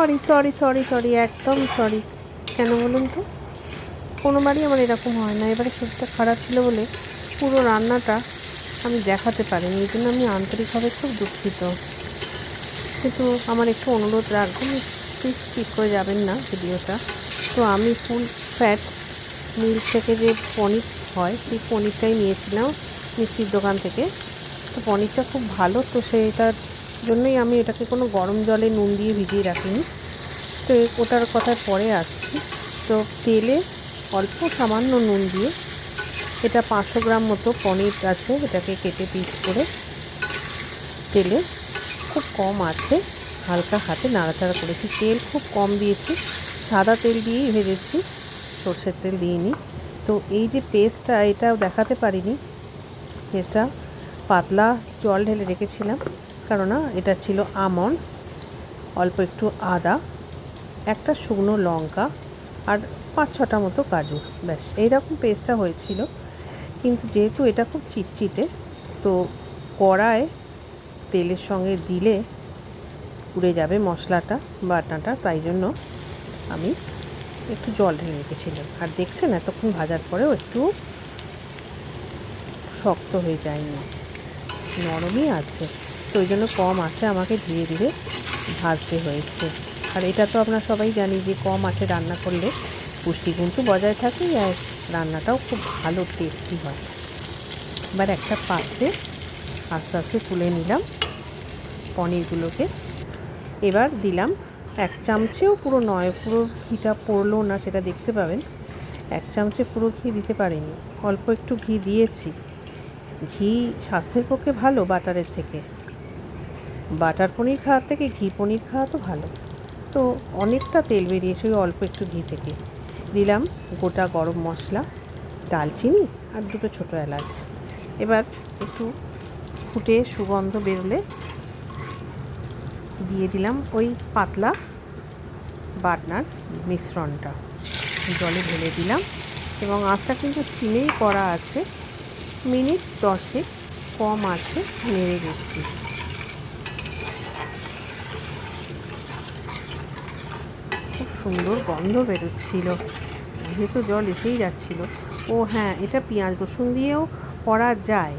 Sorry sorry sorry sorry একদম sorry কেন বলুন তো? কোনোবারই আমার এরকম হয় না। এবারে শরীরটা খারাপ ছিল বলে পুরো রান্নাটা আমি দেখাতে পারিনি। এই জন্য আমি আন্তরিকভাবে খুব দুঃখিত। কিন্তু আমার একটু অনুরোধ রাখবেন প্লিজ স্কিপ করে যাবেন না ভিডিওটা। তো আমি ফুল ফ্যাট মিল্ক থেকে যে পনির হয়, সেই পনিরটাই নিয়েছিলাম মিষ্টির দোকান থেকে। তো পনিরটা খুব ভালো, তো সেটার জন্যই আমি এটাকে কোনো গরম জলে নুন দিয়ে ভিজিয়ে রাখিনি। তো ওটার কথায় পরে আসছি। তো তেলে অল্প সামান্য নুন দিয়ে এটা পাঁচশো গ্রাম মতো পনির আছে, এটাকে কেটে পিস করে তেলে খুব কম আছে, হালকা হাতে নাড়াচাড়া করেছি। তেল খুব কম দিয়েছি, সাদা তেল দিয়েই ভেজেছি, সর্ষের তেল দিইনি। তো এই যে পেস্টটা, এটাও দেখাতে পারিনি। পেস্টটা পাতলা জল ঢেলে রেখেছিলাম। কেননা এটা ছিল আমন্ডস, অল্প একটু আদা, একটা শুকনো লঙ্কা আর পাঁচ ছটা মতো কাজু ব্যাস, এইরকম পেস্টটা হয়েছিল। কিন্তু যেহেতু এটা খুব চিটচিটে, তো কড়ায় তেলের সঙ্গে দিলে পুড়ে যাবে মশলাটা, বাটনাটা, তাই জন্য আমি একটু জল ঢেলে রেখেছিলাম। আর দেখছেন, এতক্ষণ ভাজার পরেও একটু শক্ত হয়ে যায়নি, নরমই আছে। তো ওই জন্য কম আছে, আমাকে ধীরে ধীরে ভাজতে হয়েছে। আর এটা তো আমরা সবাই জানি যে কম আছে রান্না করলে পুষ্টিগুণ তো বজায় থাকে আর রান্নাটাও খুব ভালো টেস্টি হয়। এবার একটা পাত্রে আস্তে আস্তে তুলে নিলাম পনিরগুলোকে। এবার দিলাম এক চামচেও পুরো নয়, পুরো ঘিটা পড়ল না সেটা দেখতে পাবেন। এক চামচে পুরো ঘি দিতে পারিনি, অল্প একটু ঘি দিয়েছি। ঘি স্বাস্থ্যের পক্ষে ভালো, বাটারের থেকে। বাটার পনির খাওয়ার থেকে ঘি পনির খাওয়া তো ভালো। তো অনেকটা তেল বেরিয়েছে ওই অল্প একটু ঘি থেকে। দিলাম গোটা গরম মশলা, ডালচিনি আর দুটো ছোটো এলাচ। এবার একটু ফুটে সুগন্ধ বেরোলে দিয়ে দিলাম ওই পাতলা বাটনার মিশ্রণটা। জলে ঢেলে দিলাম এবং আঁচটা কিন্তু সিমেই করা আছে। মিনিট দশেক কম আছে, নেড়ে গেছি সুন্দর গন্ধ বেরোচ্ছিল। যেহেতু জল এসেই যাচ্ছিল। ও হ্যাঁ এটা পেঁয়াজ রসুন দিয়েও করা যায়।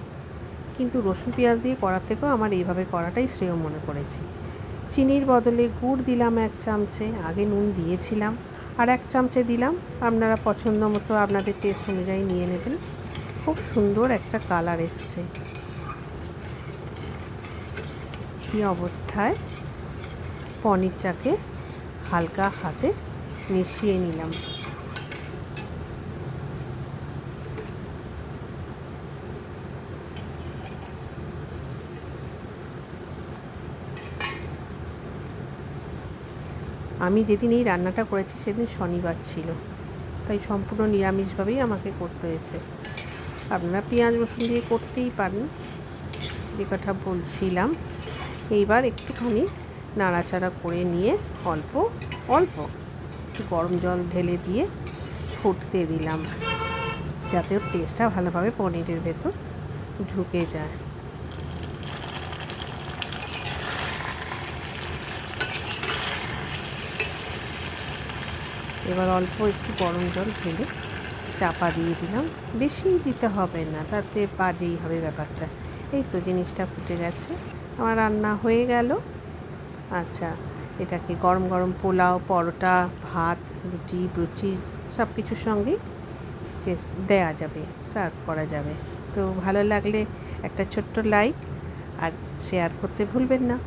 কিন্তু রসুন পেঁয়াজ দিয়ে করার থেকেও আমার এইভাবে করাটাই শ্রেয় মনে করেছি। চিনির বদলে গুড় দিলাম এক চামচে, আগে নুন দিয়েছিলাম। আর এক চামচে দিলাম, আপনারা পছন্দ মতো আপনাদের টেস্ট অনুযায়ী নিয়ে নেবেন। খুব সুন্দর একটা কালার এসছে। এই অবস্থায়? পনিরটাকে হালকা হাতে মিশিয়ে নিলাম। আমি যেদিন এই রান্নাটা করেছি সেদিন শনিবার ছিল, তাই সম্পূর্ণ নিরামিষভাবেই আমাকে করতে হয়েছে। আপনারা পেঁয়াজ রসুন দিয়ে করতেই পারেন, যে কথা বলছিলাম। এইবার একটুখানি নাড়াচাড়া করে নিয়ে অল্প অল্প একটু গরম জল ঢেলে দিয়ে ফুটতে দিলাম, যাতে ওর টেস্টটা ভালোভাবে পনিরের ভেতর ঢুকে যায়। এবার অল্প একটু গরম জল ঢেলে চাপা দিয়ে দিলাম। বেশি দিতে হবে না, তাতে বাজেই হবে ব্যাপারটা। এই তো জিনিসটা ফুটে গেছে। আমার রান্না হয়ে গেল। আচ্ছা এটাকে গরম গরম পোলাও, পরোটা, ভাত, রুটি, লুচি সব কিছুর সঙ্গেই টেস্ট দেওয়া যাবে, সার্ভ করা যাবে। তো ভালো লাগলে একটা ছোট্ট লাইক আর শেয়ার করতে ভুলবেন না।